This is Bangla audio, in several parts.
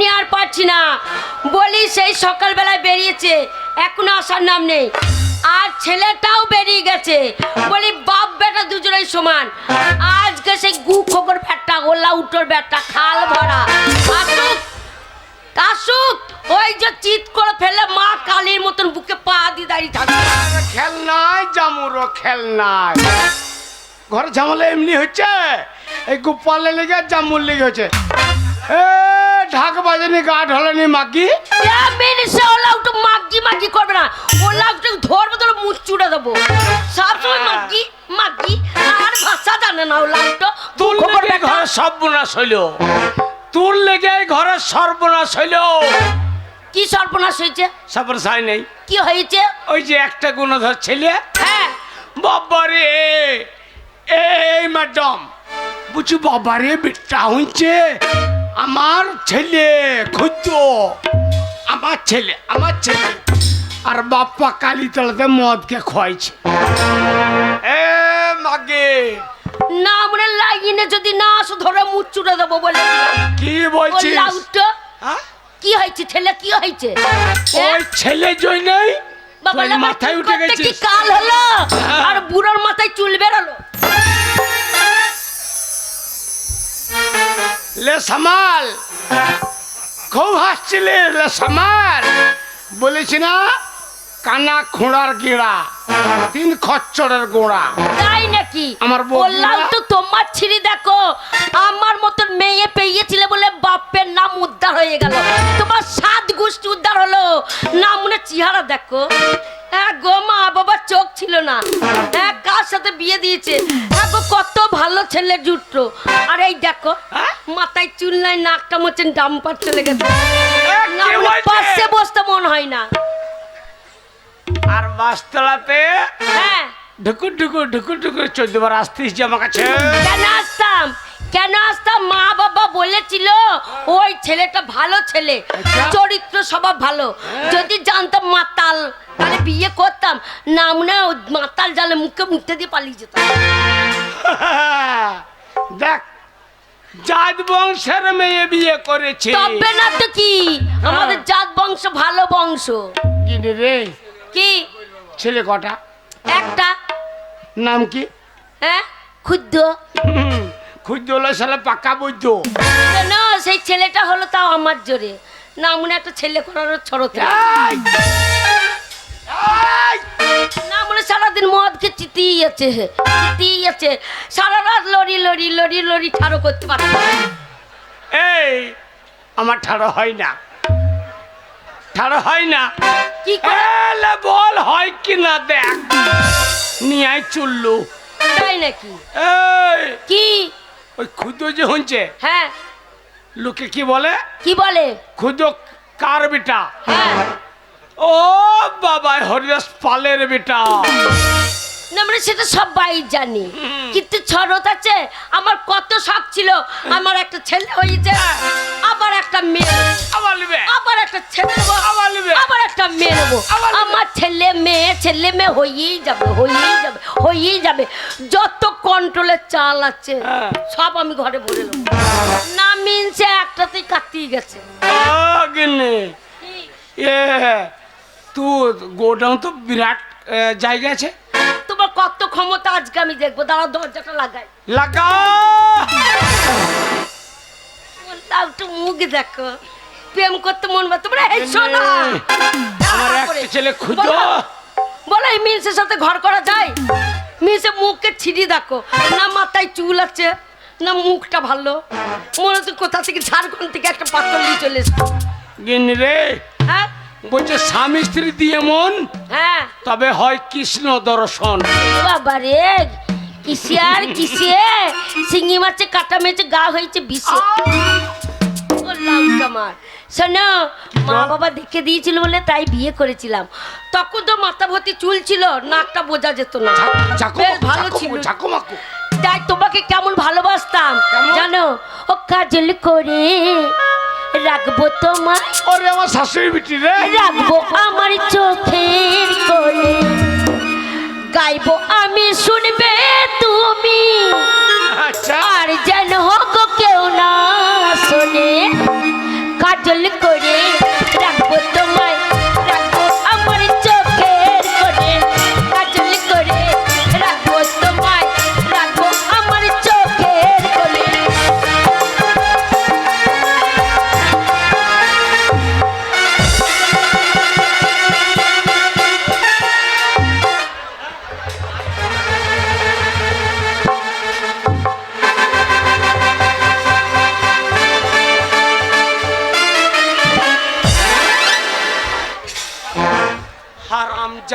নিয়ে আর পারছি না। বলি সেই সকালবেলায় বেরিয়েছে, এখনও আসার নাম নেই। আর ছেলেটাও বেরিয়ে গেছে। বলি, বাপ বেটা দুজনেই সমান। আজকে সেই গু খবর ব্যাটটা ওলা উটোর ব্যাটটা, খাল ভরা। আসুক আসুক, ওই যে চিৎ করে ফেলে মা কালীর মতন বুকে পা দিয়ে দাঁড়িয়ে থাকবে। খেলনায় জামুরো খেলনায় ঘরে ঝামেলা এমনি হচ্ছে? এই গোপালের লেগে জামুর লেগে হচ্ছে? এ ঢাক বাজানি গা ঢলেনি মাগি। মিনিসে ওলা উঠো মাগি মাগি করবে না। ওলা উঠে ধরবো ধরে মুখ চুড়ে দেবো। সবসময় মাগি মাগি আর ভাষা জানে না উঠো তোর খবর লেগে। ঘরে সর্বনাশ হইল? তোর লেগে ঘরে সর্বনাশ হইল? কি সর্বনাশ হয়েছে? সবর সাই নেই। কি হয়েছে? ওই যে একটা গুণধর ছেলে। হ্যাঁ। বাবারে এই ম্যাডাম। বুঝি বাবারে বেটা হচ্ছে আমার ছেলে খুদ্দ আমার ছেলে আমার ছেলে। আর বাপ্পা কালী তলাতে মদকে খোয়াইছে। এ মাগে। না মনে লাইনে যদি না আসো ধরে মুখ চুড়ে দেবো বলে। কি বলছিস? হ্যাঁ? কি হয়েছে ছেলে কি হয়েছে? হ্যাঁ? ওই ছেলে জয় নেই? বাবা মাথায় উঠে গেছে কি কাল হলো? হ্যাঁ। আর বুড়োর মাথায় চুল বেরোলো? লে সামাল খুব হাসছিলে লে সামাল বলেছি না কানা খোঁড়ার গিড়া তিন খচ্চরের গোড়া। নাকি আমার বললাম তো তোমার ছিঁড়ি দেখো আমার মতন মেয়ে পেয়েছিলে বলে বাপের নাম উদ্ধার হয়ে গেল। তোমার সাত গোষ্ঠী উদ্ধার হলো। না মনে চেহারা দেখো। হ্যাঁ গো মা বাবার চোখ ছিল না। হ্যাঁ কার সাথে বিয়ে দিয়েছে? হ্যাঁ গো কত ভালো ছেলে জুটলো। আর এই দেখো হ্যাঁ? মাথায় চুল নাই নাকটা মোচেন ডাম্পার চলে গেছে? পাশে বসতে মন হয় না। আর বাসতলাতে হ্যাঁ। ঢুকুর ঢুকুর ঢুকুর ঢুকুর চোদ্দ বার আসতিস যে আমার কাছে। কেন আসতাম? কেন আসতাম? মা বাবা বলেছিল ওই ছেলেটা ভালো ছেলে আচ্ছা। চরিত্র স্বভাব ভালো। যদি জানতাম মাতাল তাহলে বিয়ে করতাম। না মনে হয় মাতাল জালে মুখে মুখতে দিয়ে পালিয়ে যেতাম। দেখ জাত বংশের মেয়ে বিয়ে করেছে। তবে না তো কি? আমাদের জাত বংশ ভালো বংশ। কিনে রে? কি? ছেলে কটা? একটা। নাম কি? হ্যাঁ ক্ষুদ্র। খুঁজ হলো সালে পাকা বৈদ্য। কেন? সেই ছেলেটা হলো তাও আমার জোরে। না মনে একটা ছেলে করার ছড়তে! না মনে সারাদিন মদ খেয়ে চিতেই আছে। চিতেই আছে। সারা রাত লড়ি লড়ি লড়ি লড়ি ঠাড়ো করতে পারছে না। এই! আমার ঠাড়ো হয় না। ঠাড়ো হয় না। কি বল হয় কি না দেখ। নিয়ে আয় চুল্লু। তাই নাকি? এই! কি? ওই ক্ষুদ্র যে হচ্ছে হ্যাঁ। লোকে কি বলে? কি বলে? ক্ষুদ্র কার বেটা? হ্যাঁ। ও বাবা হরিদাস পালের বেটা। না মানে সেটা সবাই জানি। কিন্তু ছড়ত আছে আমার কত শখ ছিল আমার একটা ছেলে হয়েছে আবার একটা মেয়ে আবার নেবে? আবার একটা ছেলে নেব আবার নেবে? আবার একটা মেয়ে নেব। আমার ছেলে মেয়ে ছেলে মেয়ে হয়েই যাবে হয়েই যাবে হয়েই যাবে। যত কন্ট্রোলের চাল আছে হ্যাঁ। সব আমি ঘরে ভরে নেব। না মিনছে একটাতেই কাটিয়ে গেছে। এ তুই গোডাউন তো বিরাট জায়গা আছে। তোমার কত ক্ষমতা আজকে আমি দেখব। দাঁড়া দরজাটা লাগাই। লাগা একটু মুখ দেখো। প্রেম করতে মন বা তোমরা এই শোনা। আমার একটা ছেলে খুঁজো। বলো এই মিনসের সাথে ঘর করা যায়? মিনসে মুখকে ছিড়ি দেখো। না মাথায় চুল আছে না মুখটা ভালো। মনে হচ্ছে কোথা থেকে ঝাড়খণ্ড থেকে একটা পাথর নিয়ে চলে এসছে। রে। হ্যাঁ? বলছে স্বামী স্ত্রী দিয়ে মন হ্যাঁ। তবে হয় কৃষ্ণ দর্শন। বাবা রে কিসে আর কিসে? শিঙি মাছে কাটা মেছে গা হয়েছে বিষে। ও লাউটা মার। শোনো মা বাবা দেখে দিয়েছিল বলে তাই বিয়ে করেছিলাম। তখন তো মাথা ভর্তি চুল ছিল নাকটা বোঝা যেত না। ভালো ছিল। তাই তোমাকে কেমন ভালোবাসতাম জানো? ও কাজল করে রাখব তোমার ওরে আমার শাশুড়ি বিটি রে। রাখব আমার চোখের কোলে। গাইবো আমি শুনবে তুমি। আচ্ছা। আর যেন হোক কেউ না শোনে। কাজল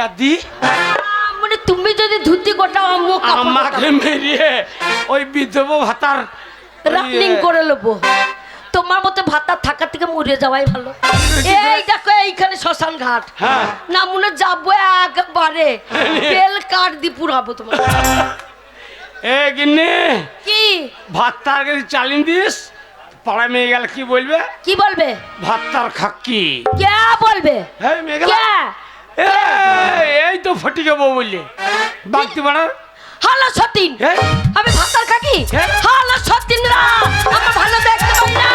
জাদি মানে তুমি যদি ধুতি গোটাও আমাকে মেরিয়ে ওই বিধবা ভাতার রানিং করে নেব তোমার মতো ভাতা থাকা থেকে মরে যাওয়াই ভালো। এই দেখো এইখানে শ্মশান ঘাট হ্যাঁ। না মনে যাব একবারে। তেল কাট দি পুরাবো তোমার এ গিন্নি কি? ভাতটার চালিয়ে দিস পাড়ায় মেয়ে গেল কি বলবে? কি বলবে? ভাতটার খাক্কি কে বলবে? হ্যাঁ মেয়ে এই তো ফটিকে বউ বললে। বাগতি পাড়ার হ্যালো সতীন। আমি ভাতার কাকি? হ্যাঁ? হ্যালো সতীনরা আমার ভালো দেখতে পাই না।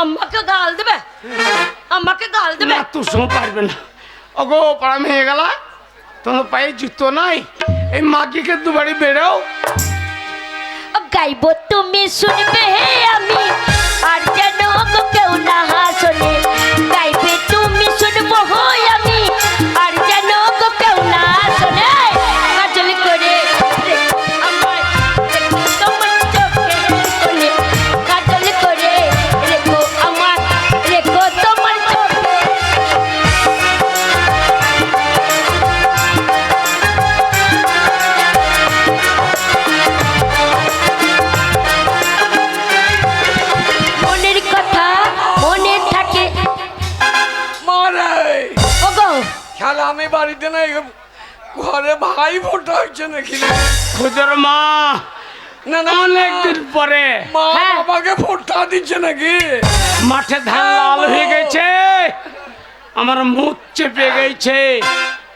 আমাকে গাল দেবে? আমাকে গাল দেবে? তোর সঙ্গে পারবে না। ওগো পাড়া মেয়ে গেল। তোমার পায়ে জুতো নাই। এই মাগিকে দুবারই বেরোও গাইব তুমি শুনবে আমি। আর যেন কেউ না হাসনে বাড়িতে নাই ঘরে ভাই ফোটা হচ্ছে নাকি? খুদর মা না না অনেকদিন পরে। মা হ্যাঁ। বাবাকে ফোটা দিচ্ছে নাকি? মাঠে ধান লাল হয়ে গেছে। আমার মুখ চেপে গেছে।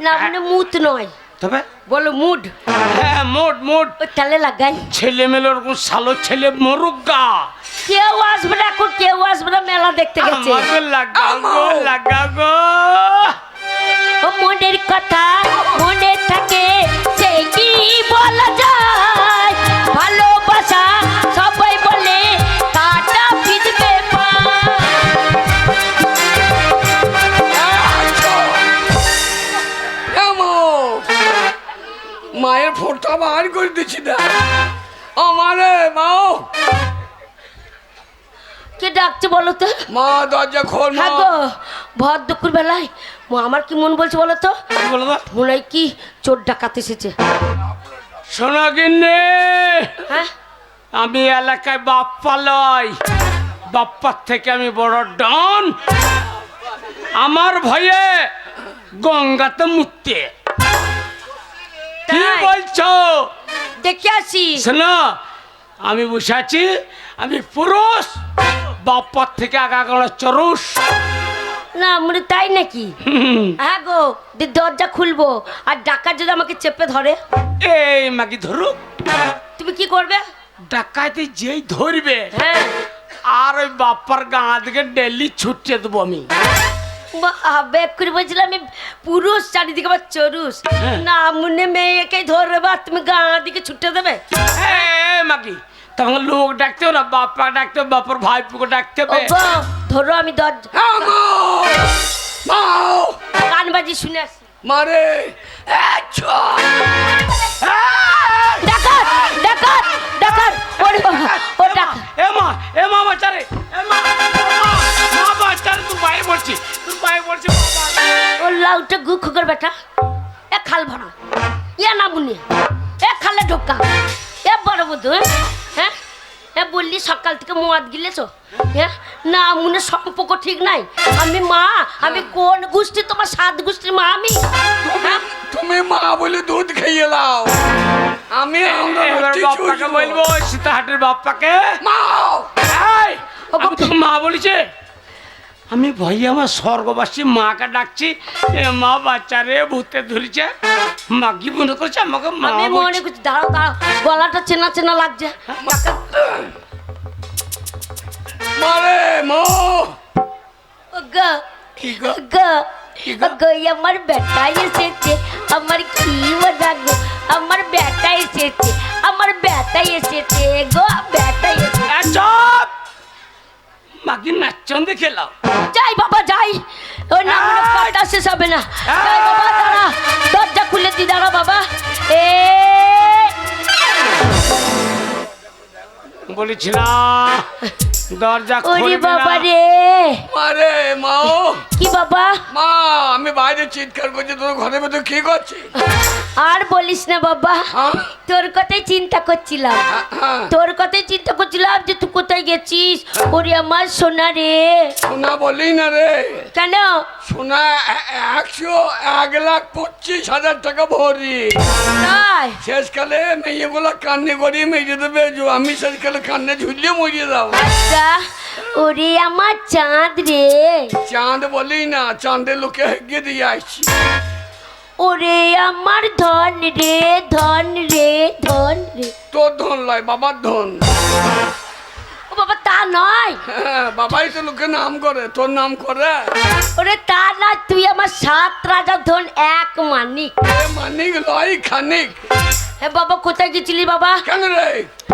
না মানে মুত নয়। তবে? বলো মুড। হ্যাঁ তালে লাগাই। ছেলে মেলে ওরকম সালো ছেলে মরুগা কেউ আসবে না এখন কেউ আসবে না মেলা দেখতে গেছে। লাগা গো লাগা গো। ও মনের কথা মনে থাকে সে কি বলা যায়? ভালোবাসা সবাই বলে কাটা পা। এমো মায়ের ফোটা বার করে দিচ্ছি না। আমারে মাও কে ডাকছে বলো তো? মা দরজা খোল মা। হ্যাঁ ভর দুপুর বেলায় আমার কি মন বলছে বলো তো? মনে হয় কি চোর ডাকাত এসেছে। শোনো গিন্নি। হ্যাঁ? আমি এলাকায় বাপ্পা লয় বাপ্পার থেকে আমি বড় ডন। আমার ভয়ে গঙ্গাতে মুততে। কি? বলছো? দেখে আসি। শোনো আমি বসে আছি আমি পুরুষ। বাপ্পার থেকে আগা গড়া চরুষ। না মনে তাই নাকি? হ্যাঁ গো দরজা খুলবো আর ডাকাত যদি আমাকে চেপে ধরে? এই মাগি ধরুক। তুমি কি করবে? ডাকাইতে যেই ধরবে হ্যাঁ। আর ওই বাপ্পার গাঁ দিকে ডেলি ছুটে দেবো আমি। বেক করে বলছিলাম আমি পুরুষ চারিদিকে আবার চরুষ। হ্যাঁ। না মনে মেয়েকেই ধরবে তুমি গা দিকে ছুটে দেবে? মাগি তখন লোক ডাকতে হবে না বাপ্পা ডাকতে হবে বাপার ভাইপুকে ডাকতে হবে। ধরো আমি দরজা এমো মাও কান বাজি শুনে আসি। মারে মদ গিলেছো? হ্যাঁ না মুনে সম্পর্ক ঠিক নাই। আমি মা আমি কোন গোষ্ঠী? তোমার সাত গোষ্ঠীর মা আমি। হ্যাঁ? তুমি মা বলে দুধ খাইয়ে লাও আমি বাপ্পাকে। বলব সীতাহাটের বাপ্পাকে মাও এই, আমি তো মা বলিছে। আমি ভাই আমার স্বর্গবাসী মাকে ডাকছি। এ মা বাচ্চারে ভূতে ধরেছে। মা কি মনে করছে? আমাকে মা আমি মনে করছি দাঁড়াও দাঁড়াও গলাটা চেনা চেনা লাগছে। মারে মো! গো? গো? গো আমার বেটা এসেছে আমার কি মজা গো আমার বেটা এসেছে আমার বেটা এসেছে গো বেটা এসেছে। মাকে নাচন দেখে লাও যাই বাবা যাই। ওই না এই! কথা শেষ হবে না। যাই বাবা দাঁড়া। দরজা খুলে দি দাঁড়া বাবা। এ! বলেছি না দরজা ওরে খুলবি বাবা না রে আরে মা ও। কি বাবা? মা আমি বাইরে চিৎকার করছি তোর ঘরের ভেতর কি করছিস? আর বলিস না বাবা হ্যাঁ? তোর কথাই চিন্তা করছিলাম। হ্যাঁ তোর কথাই চিন্তা করছিলাম যে তুই গেছিস? ওরে আমার সোনা রে। সোনা বলি না রে। কেন? সোনা একশো এক লাখ পঁচিশ হাজার টাকা ভরি। শেষকালে মেয়েগুলো কান্নে করি মেয়ে দেবে আমি শেষকালে কান্নে ঝুলিয়ে মরিয়ে দাও আচ্ছা ওরে আমার চাঁদ রে। চাঁদ বলি না চাঁদের লোকে হেগে দিয়ে আসছি। ওরে আমার ধন রে ধন রে ধন রে। তোর ধন লয় বাবার ধন। বাবা তা নয়। হ্যাঁ বাবাই তো লোকে নাম করে তোর নাম করে? ওরে তা না তুই আমার সাত রাজার ধন এক মানিক। এ মানিক লয় খানিক। হ্যাঁ বাবা কোথায় গেছিলি বাবা? কেন রে?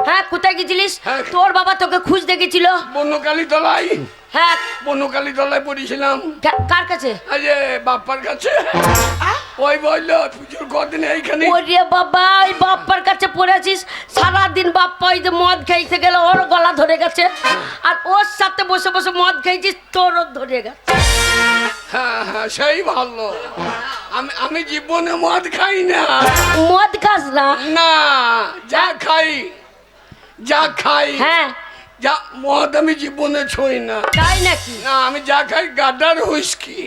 হ্যাঁ কোথায় গেছিলিস? হ্যাঁ। তোর বাবা তোকে খুঁজতে গেছিল বনকালী তলায় হ্যাঁ। বনকালী তলায় পড়েছিলাম কার কাছে? এই যে বাপ্পার কাছে। ওই বলল পুজোর কদিন এইখানে ওরে বাবা ওই বাপ্পার কাছে পড়েছিস সারাদিন বাপ্পা ওই যে মদ খাইতে গেলে ওর গলা ধরে গেছে। আর ওর সাথে বসে বসে মদ খাইছিস তোরও ধরে গেছে। হ্যাঁ হ্যাঁ সেই ভালো। আমি আমি জীবনে মদ খাই না। মদ খাস না? না যা খাই যা খাই হ্যাঁ। যা মদ আমি জীবনে ছুঁই না। তাই নাকি? না আমি যা খাই গাডার হুইস্কি।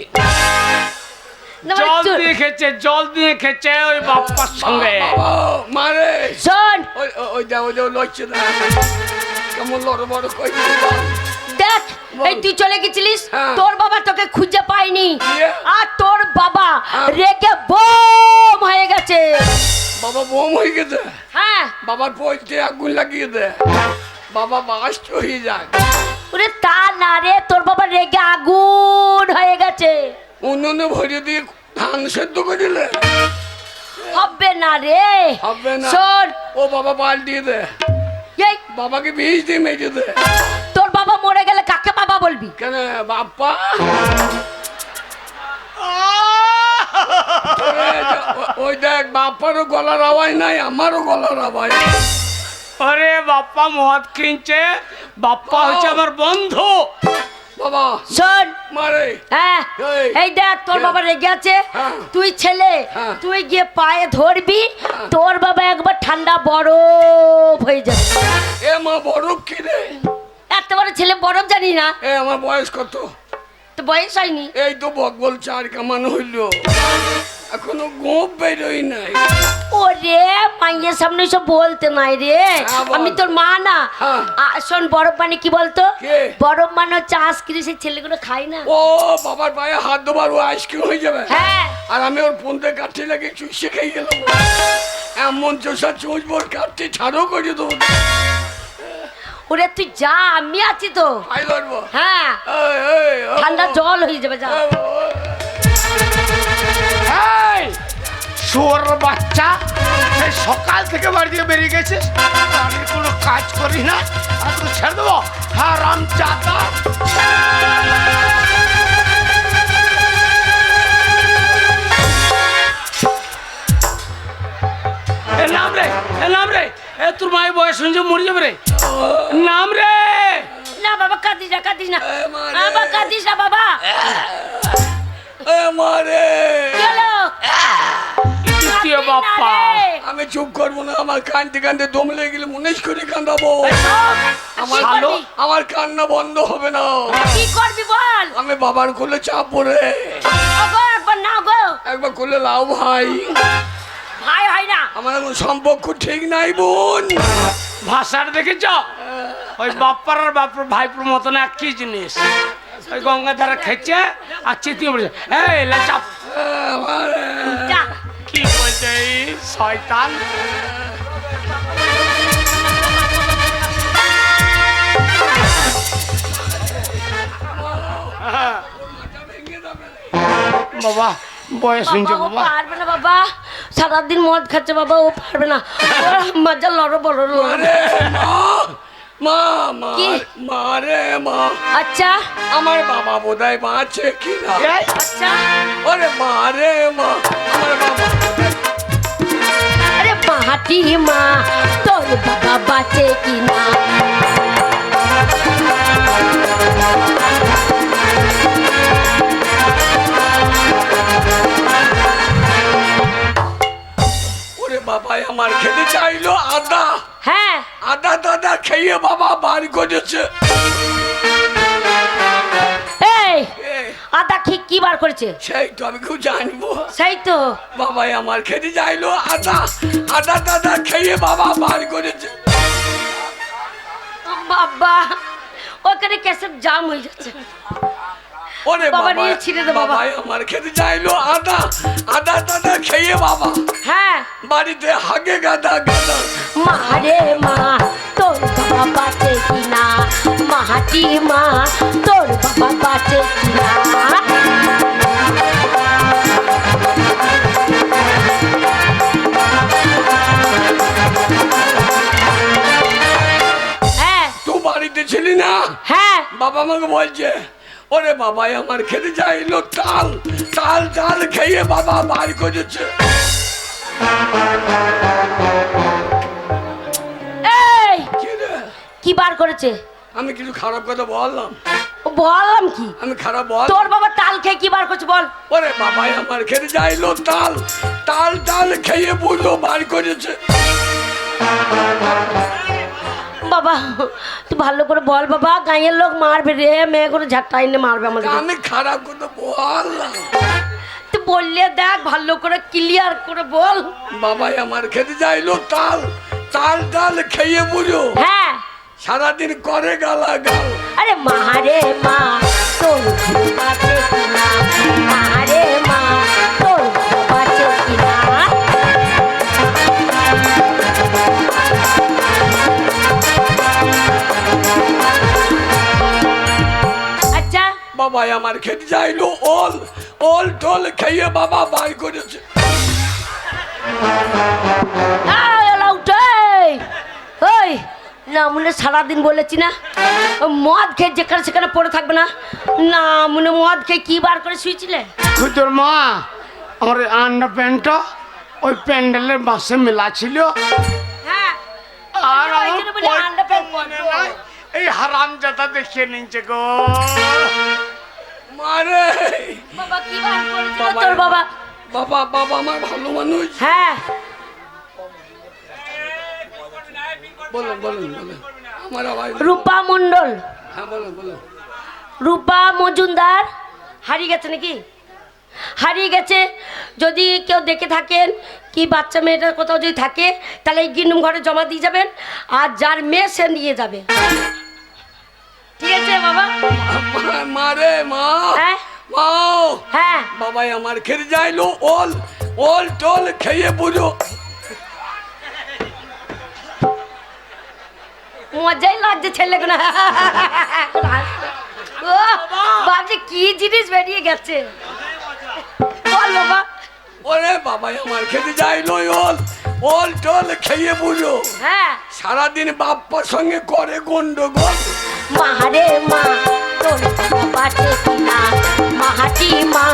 জল দিয়ে খেছে জল দিয়ে খেছে ওই বাপ্পার সঙ্গে। মারে। শোন। ওই ওই- যা ওই যা লড়ছে না। কেমন লড় বড় কই দেখ এই তুই চলে গেছিলিস? হ্যাঁ। তোর বাবা তোকে খুঁজে পায়নি। আর তোর বাবা হ্যাঁ। রেগে বোম হয়ে গেছে। বাবা বোম হয়ে গেছে? হ্যাঁ। বাবার পয়তে আগুন লাগিয়ে দে। বাবা বাস্ট হয়ে যায়। ওরে তা না রে তোর বাবা রেগে আগুন হয়ে গেছে। উনুনে ভরে দিয়ে ধান সেদ্ধ করে দিলে। হবে না রে। হবে না। শোন। ও বাবা পাল্টিয়ে দে। এই। বাবাকে বিষ দিয়ে মেজে দে। তোর বাবা মরে গেলে কাকে বাবা বলবি? কেন বাপ্পা? ওই দেখ বাপ্পারও গলার আওয়াজ নাই আমারও গলার আওয়াজ। আরে বাপ্পা মদ কিনছে বাপ্পা হচ্ছে আমার বন্ধু। বাবা শোন। মারে। হ্যাঁ এই। দেখ তোর বাবা রেগে আছে। হ্যাঁ। তুই ছেলে হ্যাঁ। তুই গিয়ে পায়ে ধরবি তোর বাবা একবার ঠান্ডা বরফ হয়ে যাবে। এ মা বরফ কি রে এত বড় ছেলে বরফ জানি না। এ আমার বয়স কত? তো বয়স হয়নি। এই তো বকবল চার কামান হইল। এখনও গোপ বেরোই নাই। ওরে মাইয়ের সামনে সব বলতে নাই রে। হ্যাঁ, আমি তোর মা না। হ্যাঁ। শোন বরফ মানে কি বলতো? বরফ মানে হচ্ছে আইসক্রিম সেই ছেলেগুলো খায় না। ও বাবার পায়ে হাত দেবার ও আইসক্রিম হয়ে যাবে। হ্যাঁ। আর আমি ওর ফোনতে কাঠি লাগে চুষে খেয়ে গেলাম। এমন চোষা চুষবো ওর কাঠটি ছাড়ও করে দেবো। ওরে তুই যা আমি আছি তো। হ্যাঁ। ঠান্ডা জল হয়ে যাবে যা। শুয়োর বাচ্চা সেই সকাল থেকে বাড়ি থেকে বেরিয়ে গেছিস? বাড়ির কোনো কাজ করি না আর তোকে ছেড়ে দেবো। হ্যাঁ রাম চাতা নাম রে এ নাম রে। এ তোর মায়ের বয়স শুনছে মরে যাবে রে। নাম রে। না বাবা কাঁদিস না কাঁদিস না। এ মা রে। বাবা কাঁদিস না বাবা। এ মারে না বাপ্পা। আমি চুপ করব না আমার কানতে কানতে দম লেগে গেলে মুনিশ করে কান্দাবো। আমার আমার কান্না বন্ধ হবে না। কি করবি বল? আমি বাবার কোলে চাপ পড়ে। একবার না গো। একবার কোলে লাও ভাই। ভাই হয় না। আমার এখন সম্পর্ক ঠিক নাই বোন। ভাষাটা দেখেছ? ওই বাপ্পার আর বাপর ভাইপুর মতন একই জিনিস। ওই গঙ্গাধারা খেছে আর চেতিয়ে পড়েছে। এই লাচাপ এই শয়তান। বাবা বয়স শুনছে বাবা পারবে না বাবা। সারাদিন মদ খাচ্ছে বাবা ও পারবে না। মজা লড়ো আরে মা মা? মা রে মা। আচ্ছা। আমার বাবা বোধহয় বাঁচে কিনা? আচ্ছা। ওরে মা রে মা। ফাটিমা তোর বাবা বাঁচে ওরে বাবাই আমার খেতে চাইলো আদা। হ্যাঁ। আদা দাদা খেয়ে বাবা বাড়ি করেছে। আদা ঠিক কি বার করেছে? সেই তো আমি খুব জানব। সেই তো। বাবাই আমার খেতে চাইলো আদা আদা দাদা খেয়ে বাবা বার করেছে। বাবা ওখানে ক্যাসেট জাম হয়ে যাচ্ছে। ওরে বাবা, নীল ছিঁড়ে দে বাবা। বাবাই আমার খেতে চাইলো আদা আদা দাদা খেয়ে বাবা। হ্যাঁ। বাড়িতে হাগে গাদা গাদা। মা রে মা তোর বাবা বাঁচে কিনা? মাহাটি মা তোর হ্যাঁ ছিলি না? হ্যাঁ। বাবা আমাকে বলছে ওরে বাবাই আমার খেতে চাইলো তাল তাল তাল খেয়ে বাবা বার করেছে? কি বার করেছে? আমি কিছু খারাপ কথা বললাম। বললাম কি? আমি খারাপ বল। তোর বাবা তাল খেয়ে কি বার করছে বল। ওরে বাবাই আমার খেতে চাইলো তাল। তাল তাল খেয়ে বুঝলো বার করেছে। বাবা তুই ভালো করে বল বাবা গাঁয়ের লোক মারবে রে মেয়ে করে ঝাট্টা এনে মারবে আমাকে আমি খারাপ কথা বললাম। তুই বললে দেখ ভালো করে ক্লিয়ার করে বল। বাবাই আমার খেতে চাইলো তাল। তাল তাল খেয়ে বুঝো। হ্যাঁ। সারাদিন করে গালা গাল আরে মা রে মা তোর কিনা? মা তোর কিনা? আচ্ছা। বাবাই আমার খেতে চাইলো ওল ওল টোল খেয়ে বাবা বার করেছে। ওই না মনে সারাদিন বলেছি না। মদ খেয়ে যেখানে সেখানে পড়ে থাকবে না? না মনে মদ খেয়ে কি বার করে শুয়েছিলে? খুদর মা আমার আন্ডার প্যান্টটা ওই প্যান্ডেলের বাসে মেলা ছিল। হ্যাঁ আর আমার। এই হারাম জাতা দেখিয়ে নিচ্ছে গো। মারে বাবা কি বার করেছিল তোর বাবা? বাবা বাবা আমার ভালো মানুষ। হ্যাঁ। বলুন বলুন বলুন। রূপা মণ্ডল। হ্যাঁ রূপা মজুমদার। হারিয়ে গেছে নাকি? হারিয়ে গেছে। যদি কেউ দেখে থাকেন কি বাচ্চা মেয়েটার কোথাও যদি থাকে তাহলে এই গিন্নুম ঘরে জমা দিয়ে যাবেন আর যার মেয়ে সে নিয়ে যাবে। ঠিক আছে বাবা? মারে মা হ্যাঁ? মা। হ্যাঁ। বাবাই আমার খেতে যাইলো ওল ওল টোল খেয়ে বুঝো। মজাই লাগছে ছেলে কোনো ও ভাবছি কি জিনিস বেরিয়ে গেছে। বল বাবা। ওরে বাবাই আমার খেতে যাইলো ওল। ওল টোল খেয়ে বুঝো। হ্যাঁ। সারাদিন বাপ্পার সঙ্গে করে গন্ডগোল। মাহারে মা তোর বাবা বাঁচে কিনা? মাহাটি মা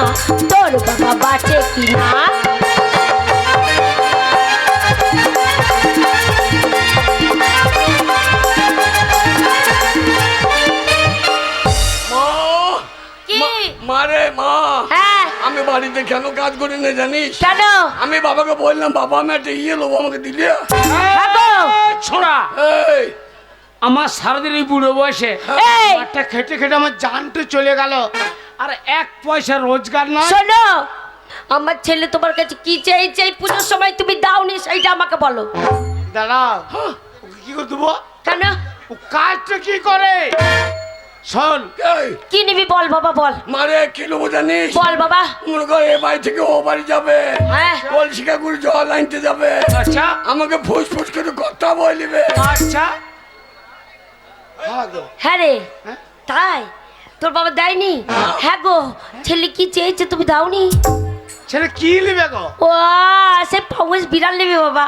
তোর বাবা বাঁচে কিনা? মা। হ্যাঁ। আমি বাড়িতে কেন কাজ করি না জানিস? কেন? আমি বাবাকে বললাম বাবা আমি একটা ইয়ে লোবো আমাকে দিলে। হ্যাঁ ছোড়া। এই। আমার সারাদিন এই বুড়ো বয়সে একটা খেটে খেটে আমার জানটা চলে গেল। আর এক পয়সা রোজগার নয়। শোনো আমার ছেলে তোমার কাছে কি চেয়েছে এই পুজোর সময় তুমি দাওনি সেইটা আমাকে বলো। দাঁড়াও। ওকে কি করে দেবো? কেন? ও কাজটা কি করে? শোন। কি নিবি বল বাবা বল। মারে কি লোবো জানিস? বল বাবা। মনে কর এ বাড়ি থেকে ও বাড়ি যাবে। হ্যাঁ। কলসিকা করে জল আনতে যাবে। আচ্ছা। আমাকে ফুস ফুস করে কথা বলিবে আচ্ছা। হ্যাঁ হ্যাঁ রে। হ্যাঁ? তাই? তোর বাবা দেয়নি? হ্যাঁ। গো। ছেলে কি চেয়েছে তুমি দাওনি? ছেলে কি নেবে গো? ও সে পাউস বিড়াল নেবে বাবা।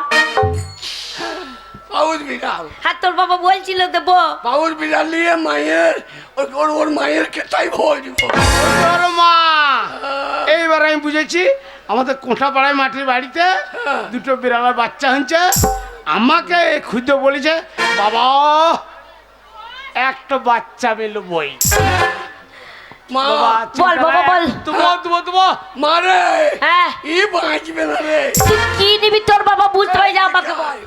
পাউস বিড়াল। হ্যাঁ তোর বাবা বলছিল দেবো। পাউস বিড়াল নিয়ে মায়ের ওর ওর ওর মায়ের কেতাই ভয় দিব। তোর মা! এইবার আমি বুঝেছি আমাদের কোঠা পাড়ায় মাটির বাড়িতে দুটো বিড়ালের বাচ্চা হয়েছে। আমাকে খুঁজতে বলেছে বাবা একটা বাচ্চা পেল বই। মা বল, বাবা, বল। তুমো তুমো তুমো মারে হ্যাঁ। ই বাঁচবে না রে। কি নিবি তোর বাবা? বুঝতে পারি যা আমাকে। বল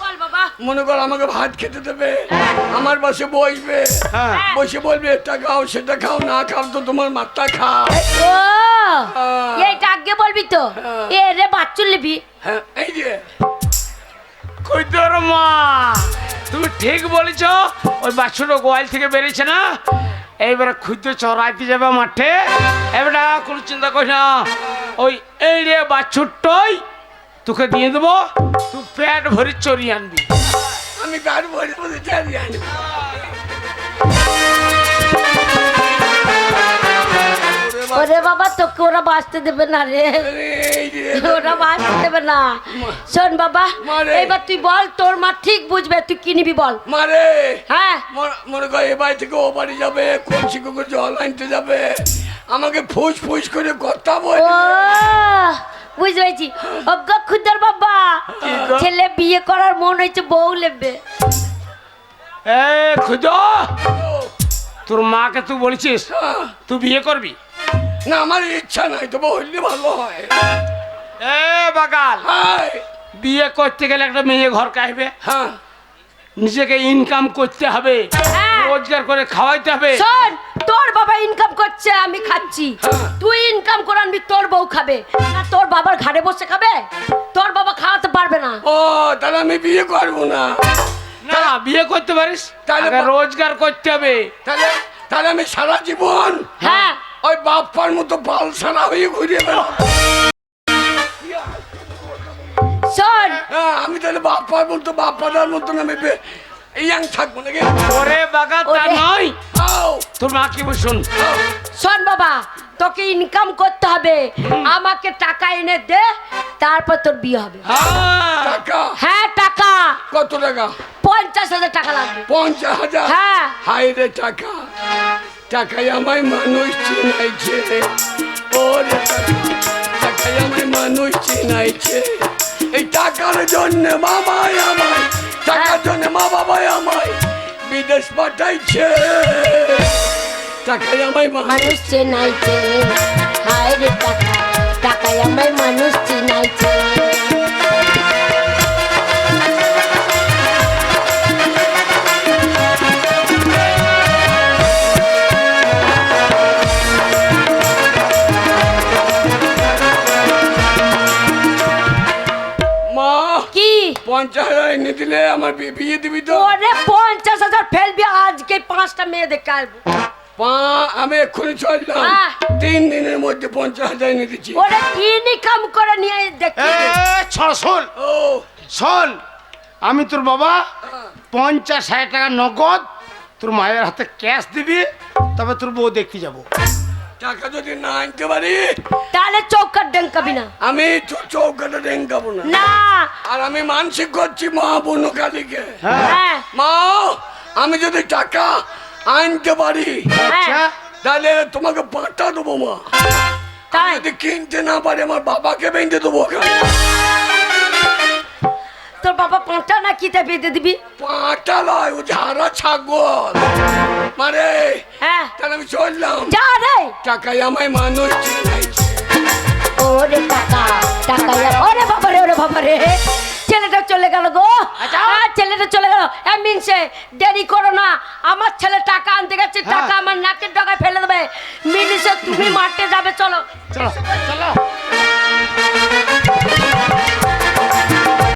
বল বাবা। মনে কর আমাকে ভাত খেতে দেবে। আমার পাশে বসবে। হ্যাঁ। বসে বলবে এটা খাও সেটা খাও না খাও তো তোমার মাথা খাও হ্যাঁ। এইটা আগে বলবি তো? হ্যাঁ। এ রে বাচ্চু লিবি হ্যাঁ এই যে। কই তোর মা? তুমি ঠিক বলেছ ওই বাছুরটা গোয়াল থেকে বেরিয়েছে না? এইবারে খুঁজতে চড়াইতে যাবে মাঠে? এবারে কোনো চিন্তা করিস না। ওই এই রে বাছুরটাই তোকে দিয়ে দেবো। তুই প্যাট ভরি চড়িয়ে আনবি। আমি প্যাট ভরে চড়িয়ে চালিয়ে ওরে বাবা তোকে ওরা বাঁচতে দেবে না রে। ওরা বাঁচতে দেবে না। শোন বাবা মারে। এবার তুই বল তোর মা ঠিক বুঝবে তুই কি নিবি বল? মারে। হ্যাঁ। মনে- কর এ বাড়ি থেকে ও বাড়ি যাবে কলসি কুকুর জল আনতে যাবে। আমাকে ফুস ফুস করে কথা বুঝতে পেরেছি। অজ্ঞ খুদ্দার বাবা? ছেলে বিয়ে করার মন হয়েছে বউ লেবে। এ খুঁজ তোর মাকে তুই বলেছিস হ্যাঁ। তুই বিয়ে করবি? না আমার ইচ্ছা নাই তবে হইলে ভালো হয়। এ বাগাল হাই। বিয়ে করতে গেলে একটা মেয়ে ঘর কাইবে হ্যাঁ। নিজেকে ইনকাম করতে হবে হ্যাঁ। রোজগার করে খাওয়াইতে হবে। শোন তোর বাবা ইনকাম করছে আমি খাচ্ছি। হ্যাঁ। তুই ইনকাম করে আনবি তোর বউ খাবে। না তোর বাবার ঘাড়ে বসে খাবে? তোর বাবা খাওয়াতে পারবে না। ও তাহলে আমি বিয়ে করব না। না বিয়ে করতে পারিস। তাহলে রোজগার করতে হবে। তাহলে তাহলে আমি সারা জীবন হ্যাঁ। ওই বাপ্পার মতো বাল সারা হয়ে ঘুরে বেড়াবো শোন। হ্যাঁ, আমি তাহলে বাপ্পার মতো বাপ্পাদার মতন আমি ইয়াং থাকব নাকি? ওরে বাগা তা। নয়। তোর মা কি বলছুন শোন? বাবা তোকে ইনকাম করতে হবে। আমাকে টাকা এনে দে তারপর তোর বিয়ে হবে। টাকা? হ্যাঁ টাকা। কত টাকা? পঞ্চাশ হাজার টাকা লাগবে। পঞ্চাশ হাজার? হ্যাঁ। হাই রে টাকা। টাকায় আমায় মানুষ চিনাইছে ওরে টাকা, টাকায় আমায় মানুষ চিনাইছে এই টাকার জন্য বাবাই আমায় টাকার জন্য মা বাবাই আমায় বিদেশ পাঠাইছে টাকায় আমায় মানুষ চেনাইছে হায় রে টাকা টাকায় আমায় মানুষ চেনাইছে এনে দিলে আমার বিয়ে দিবি তো? ওরে পঞ্চাশ হাজার ফেলবি আজকে পাঁচটা মেয়ে দেখে আসব। পা আমি এক্ষুনি চললাম। তিন দিনের মধ্যে পঞ্চাশ হাজার এনে দিচ্ছি। ওরে ইনকাম করে নিয়ে দেখি। এ শোন। ও। শোন আমি তোর বাবা পঞ্চাশ হাজার টাকা নগদ তোর মায়ের হাতে ক্যাশ দিবি তবে তোর বউ দেখতে যাব। টাকা যদি না আনতে পারি তাহলে চৌকার ডেঙ্কাবি না আমি চৌকাটা ডেঙ্কাবো না। না। আর আমি মানসিক করছি মা বনু কালীকে হ্যাঁ। মা আমি যদি টাকা আনতে পারি আচ্ছা। তাহলে তোমাকে পাঠা দেবো মা। যদি কিনতে না পারি আমার বাবাকে বেঁধে দেবো ওখানে। তোর বাবা পাঁচটা না কিতে বেঁধে দিবি? পাঁচটা লয় ও ঝাড়া ছাগল। মানে হ্যাঁ। তাহলে আমি চললাম। যা রে। টাকায় আমায় মানুষ চিনাইছে। ওরে টাকা টাকা ওরে বাবা রে ওরে বাবা রে। ছেলেটা চলে গেল গো। হ্যাঁ, ছেলেটা চলে গেল। এ মিনসে দেরি করো না। আমার ছেলে টাকা আনতে গেছে টাকা আমার নাকের ডগায় ফেলে দেবে। মিনিসে তুমি মাঠে যাবে চলো। চলো চলো।